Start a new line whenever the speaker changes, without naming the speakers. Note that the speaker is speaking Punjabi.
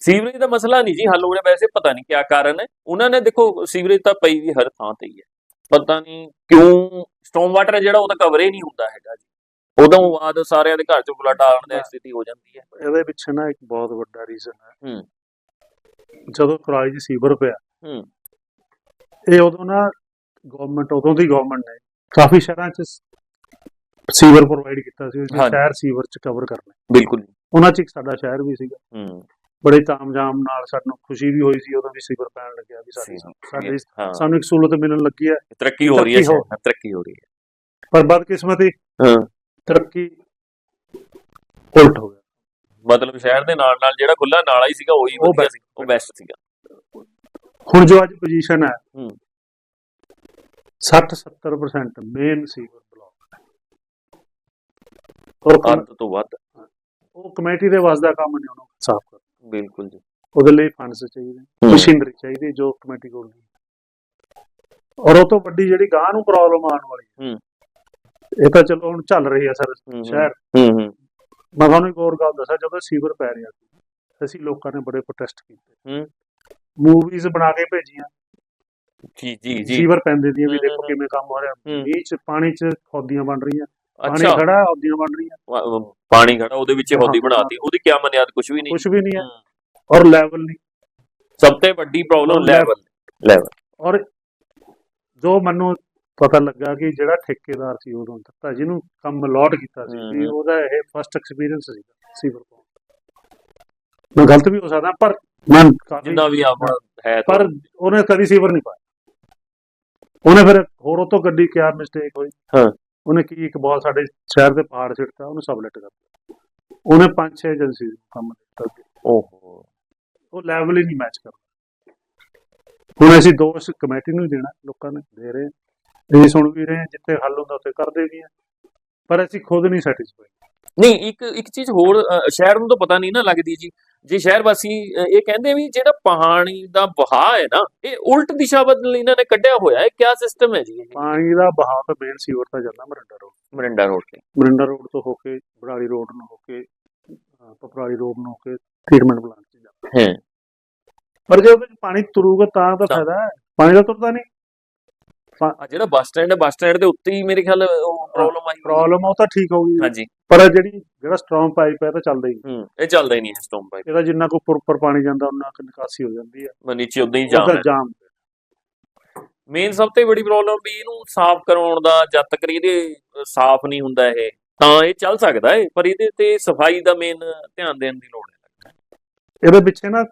ਸੀਵਰੇਜ ਦਾ ਮਸਲਾ ਨਹੀਂ ਜੀ ਹੱਲ ਹੋ ਰਿਹਾ ਵੈਸੇ ਪਤਾ ਨਹੀਂ ਕੀ ਕਾਰਨ ਹੈ। ਉਹਨਾਂ ਨੇ ਦੇਖੋ ਸੀਵਰੇਜ ਤਾਂ ਪਈ ਵੀ ਹਰ ਥਾਂ ਤੇ ਹੀ ਹੈ। ਪਤਾ ਨਹੀਂ ਕਿਉਂ ਸਟੋਮ ਵਾਟਰ ਜਿਹੜਾ ਉਹ ਤਾਂ ਕਵਰ ਹੀ ਨਹੀਂ ਹੁੰਦਾ ਹੈਗਾ ਜੀ। ਉਦੋਂ ਬਾਅਦ ਸਾਰਿਆਂ ਦੇ ਘਰ ਚ ਫਲੱਡ ਆਉਣ ਦੀ ਸਥਿਤੀ ਹੋ ਜਾਂਦੀ ਹੈ।
ਇਹਦੇ ਪਿੱਛੇ ਨਾ ਇੱਕ ਬਹੁਤ ਵੱਡਾ ਰੀਜ਼ਨ ਹੈ।
ਹੂੰ।
ਜਦੋਂ ਕੁਰਾਲੀ 'ਚ ਸੀਵਰ ਪਿਆ
ਹੂੰ।
ਇਹ ਉਦੋਂ ਨਾ ਗਵਰਨਮੈਂਟ ਉਦੋਂ ਦੀ ਗਵਰਨਮੈਂਟ ਨੇ ਕਾਫੀ ਸ਼ਹਿਰਾਂ 'ਚ ਸੀਵਰ ਪ੍ਰੋਵਾਈਡ ਕੀਤਾ ਸੀ। ਸ਼ਹਿਰ ਸੀਵਰ 'ਚ ਕਵਰ ਕਰਨੇ।
ਬਿਲਕੁਲ
ਉਹਨਾਂ 'ਚ ਇੱਕ ਸਾਡਾ ਸ਼ਹਿਰ ਵੀ ਸੀਗਾ।
ਹੂੰ।
ਬੜੇ ਤਾਮਝਾਮ ਨਾਲ ਸਾਨੂੰ ਖੁਸ਼ੀ ਵੀ ਹੋਈ ਸੀ ਉਦੋਂ ਵੀ ਸੀਵਰ ਪੈਣ ਲੱਗਿਆ ਵੀ ਸਾਡੀ ਸਾਡੀ
ਹਾਂ।
ਸਾਨੂੰ ਇੱਕ ਸਹੂਲਤ ਮਿਲਣ ਲੱਗੀ ਹੈ।
ਤਰੱਕੀ ਹੋ ਰਹੀ ਹੈ
ਤਰੱਕੀ ਹੋ-
ਸ਼ਹਿਰ, ਤਰੱਕੀ ਹੋ ਰਹੀ ਹੈ।
ਪਰ ਬਦਕਿਸਮਤੀ
ਹਾਂ।
ਤਰੱਕੀ ਉਲਟ ਹੋ ਗਿਆ।
ਮਤਲਬ ਸ਼ਹਿਰ ਦੇ ਨਾਲ ਨਾਲ ਜਿਹੜਾ ਖੁੱਲਾ ਨਾਲਾ ਹੀ ਸੀਗਾ ਉਹੀ
ਉਹ
ਵਧੀਆ ਸੀ ਉਹ ਬੈਸਟ ਸੀਗਾ।
ਹੁਣ ਜੋ ਅੱਜ ਪੋਜੀਸ਼ਨ ਹੈ
ਹੂੰ।
60 70% ਮੇਨ ਸੀਵਰ ਬਲੌਕ ਔਰ ਕਮ-
ਅੱਧ ਤੋਂ ਵੱਧ।
ਉਹ ਕਮੇਟੀ ਦੇ ਵੱਸ ਦਾ ਕੰਮ ਨਹੀਂ ਉਹਨੂੰ ਸਾਫ਼ ਕਰ।
ਬਿਲਕੁਲ ਜੀ।
ਉਹਦੇ ਲਈ ਫੰਡਸ ਚਾਹੀਦੇ
ਹੂੰ।
ਮਸ਼ੀਨਰੀ ਚਾਹੀਦੀ ਜੋ ਕਮੇਟੀ ਕੋਲ ਨਹੀਂ ਔਰ ਉਹ ਤੋਂ ਵੱਡੀ ਜਿਹੜੀ ਗਾਂ ਨੂੰ ਪ੍ਰੋਬਲਮ ਆਉਣ ਵਾਲੀ ਹੈ।
ਹੂੰ।
ਇਹ ਤਾਂ ਚਲੋ ਹੁਣ ਚੱਲ ਰਹੀ ਹੈ ਸਰ
ਹੂੰ,
ਸ਼ਹਿਰ।
ਹੂੰ ਹੂੰ।
ਮੈਂ ਤੁਹਾਨੂੰ ਇੱਕ ਹੋਰ ਗੱਲ ਦੱਸਾਂ ਜਦੋਂ ਸੀਵਰ ਪੈ ਰਿਹਾ ਸੀ ਅਸੀਂ ਲੋਕਾਂ ਨੇ ਬੜੇ ਪ੍ਰੋਟੈਸਟ ਕੀਤੇ।
ਹੂੰ।
ਮੂਵੀਜ਼ ਬਣਾ ਕੇ ਭੇਜੀਆਂ।
ਜੀ ਜੀ ਜੀ।
ਸੀਵਰ ਪੈਂਦੇ ਦੀਆਂ ਵੀ
ਹੂੰ,
ਦੇਖੋ
ਹੂੰ,
ਕਿਵੇਂ ਕੰਮ ਹੋ ਰਿਹਾ।
ਹੂੰ।
ਮੀਂਹ ਚ ਪਾਣੀ ਚ ਹੌਦੀਆਂ ਬਣ ਰਹੀਆਂ। ਪਾਣੀ
ਅੱਛਾ।
ਖੜਾ ਹੌਦੀਆਂ ਬਣ ਰਹੀਆਂ।
ਵਾ- ਪਾਣੀ ਖੜਾ ਉਹਦੇ ਵਿੱਚ ਹੌਦੀ
ਹਾਂ,
ਬਣਾਤੀ। ਉਹਦੀ ਕੀ ਮਨਿਆਦ ਕੁਝ ਵੀ ਨਹੀਂ।
ਕੁਝ ਵੀ ਨਹੀਂ ਹੈ। ਔਰ ਲੈਵਲ ਨਹੀਂ।
ਸਭ ਤੋਂ ਵੱਡੀ ਪ੍ਰੋਬਲਮ ਲੈਵਲ ਲੈਵਲ
ਔਰ ਜੋ ਮੈਨੂੰ ਪਤਾ ਲੱਗਾ ਕਿ ਜਿਹੜਾ ਠੇਕੇਦਾਰ ਸੀ ਉਦੋਂ ਤੱਕ ਜਿਹਨੂੰ ਕੰਮ ਅਲਾਟ ਕੀਤਾ ਸੀ ਵੀ
ਹੂੰ।
ਉਹਦਾ ਇਹ ਫਸਟ ਐਕਸਪੀਰੀਅੰਸ ਸੀਗਾ ਸੀਵਰ ਤੋਂ ਮੈਂ ਗਲਤ ਵੀ ਹੋ ਸਕਦਾ ਪਰ ਮੈਂ ਕਾਫੀ
ਜਿੰਨਾ ਵੀ ਆਪਣਾ ਹੈ।
ਪਰ ਉਹਨੇ ਕਦੀ ਸੀਵਰ ਨਹੀਂ ਪਾਇਆ। ਉਹਨੇ ਫਿਰ ਹੋਰ ਉਹ ਤੋਂ ਗੱਡੀ ਕਿਆ ਮਿਸਟੇਕ ਹੋਈ?
ਹਾਂ।
ਉਹਨੇ ਕੀ ਇੱਕ ਬਾਲ ਸਾਡੇ ਸ਼ਹਿਰ ਦੇ ਪਹਾੜ ਸਿੱਟਤਾ ਉਹਨੂੰ ਸਬਲੈਟ ਕਰਤਾ। ਉਹਨੇ ਪੰਜ ਛੇ ਏਜੰਸੀ ਨੂੰ ਕੰਮ ਦਿੱਤਾ।
ਓਹੋ।
ਉਹ ਲੈਵਲ ਹੀ ਨਹੀਂ ਮੈਚ ਕਰਦਾ। ਹੁਣ ਅਸੀਂ ਦੋਸ਼ ਕਮੇਟੀ ਨੂੰ ਦੇਣਾ ਲੋਕਾਂ ਨੇ ਦੇ ਰਹੇ। ਇਹ ਸੁਣ ਵੀ ਰਹੇ ਜਿੱਥੇ ਹੱਲ ਹੁੰਦਾ ਉੱਥੇ ਕਰਦੇ ਵੀ ਆ ਪਰ ਅਸੀਂ ਖੁਦ ਨਹੀਂ ਸੈਟੀਸਫਾਈ
ਨਹੀਂ ਇੱਕ ਇੱਕ ਚੀਜ਼ ਹੋਰ ਸ਼ਹਿਰ ਨੂੰ ਤਾਂ ਪਤਾ ਨਹੀਂ ਨਾ ਲੱਗਦੀ ਜੀ। ਜੇ ਸ਼ਹਿਰ ਵਾਸੀ ਇਹ ਕਹਿੰਦੇ ਵੀ ਜਿਹੜਾ ਪਾਣੀ ਦਾ ਵਹਾਅ ਹੈ ਨਾ ਇਹ ਉਲਟ ਦਿਸ਼ਾ ਬਦਲ ਇਹਨਾਂ ਨੇ ਕੱਢਿਆ ਹੋਇਆ ਹੈ। ਕਿਆ ਸਿਸਟਮ ਹੈ ਜੀ ਇਹ?
ਪਾਣੀ ਦਾ ਬਹਾਅ ਤਾਂ ਮੇਨ ਸੀਵਰ ਤਾਂ ਜਾਂਦਾ ਮਰਿੰਡਾ ਰੋਡ
ਮਰਿੰਡਾ ਰੋਡ ਤੇ।
ਮਰਿੰਡਾ ਰੋਡ ਤੋਂ ਹੋ ਕੇ ਬਰਾੜੀ ਰੋਡ ਨੂੰ ਹੋ ਕੇ ਅਹ, ਪਪਰਾੜੀ ਰੋਡ ਨੂੰ ਹੋ ਕੇ ਟ੍ਰੀਟਮੈਂਟ ਪਲਾਂਟ 'ਚ ਜਾਂਦਾ।
ਹੈ।
ਪਰ ਜੇ ਉਹਦੇ 'ਚ ਪਾਣੀ ਤੁਰੂਗਾ ਤਾਂ ਤਾਂ
ਤਾਂ।
ਫਾਇਦਾ ਹੈ। ਪਾਣੀ ਦਾ ਤੁਰਦਾ ਨਹੀਂ।
ਆ ਜਿਹੜਾ ਬੱਸ ਸਟੈਂਡ ਹੈ ਬੱਸ ਸਟੈਂਡ ਦੇ ਉੱਤੇ ਹੀ ਮੇਰੇ ਖਿਆਲ ਉਹ ਪ੍ਰੋਬਲਮ ਆਈ ਹੋਈ ਹੈ।
ਪ੍ਰੋਬਲਮ ਉਹ ਤਾਂ ਠੀਕ ਹੋ ਗਈ
ਹਾਂਜੀ।
ਪਰ ਜਿਹੜੀ ਜਿਹੜਾ ਸਟਰੋਂਗ ਪਾਈਪ ਹੈ ਤਾਂ ਚੱਲਦਾ ਹੀ ਨਹੀਂ।
ਹੂੰ ਇਹ ਚੱਲਦਾ ਹੀ ਨਹੀਂ ਹੈ ਸਟੋਮ ਪਾਈਪ
ਇਹਦਾ ਜਿੰਨਾ ਕੋ ਉੱਪਰ ਪਾਣੀ ਜਾਂਦਾ ਉਹਨਾਂ ਕੁ ਨਿਕਾਸੀ ਹੋ ਜਾਂਦੀ ਹੈ।
ਨੀਚੇ ਉਦਾਂ ਹੀ ਜਾਮ
ਉਹਦਾ
ਹੈ।
ਜਾਮ।
ਮੇਨ ਸਭ ਤੋਂ ਵੱਡੀ ਪ੍ਰੋਬਲਮ ਵੀ ਇਹਨੂੰ ਸਾਫ਼ ਕਰਾਉਣ ਦਾ ਜਦ ਤੱਕ ਇਹਦੇ ਅ, ਸਾਫ਼ ਨਹੀਂ ਹੁੰਦਾ ਇਹ ਤਾਂ ਇਹ ਚੱਲ ਸਕਦਾ ਹੈ ਪਰ ਇਹਦੇ ਤੇ ਸਫ਼ਾਈ ਦਾ ਮੇਨ ਧਿਆਨ ਦੇਣ ਦੀ ਲੋੜ ਹੈ।
ਇਹਦੇ ਪਿੱਛੇ ਨਾ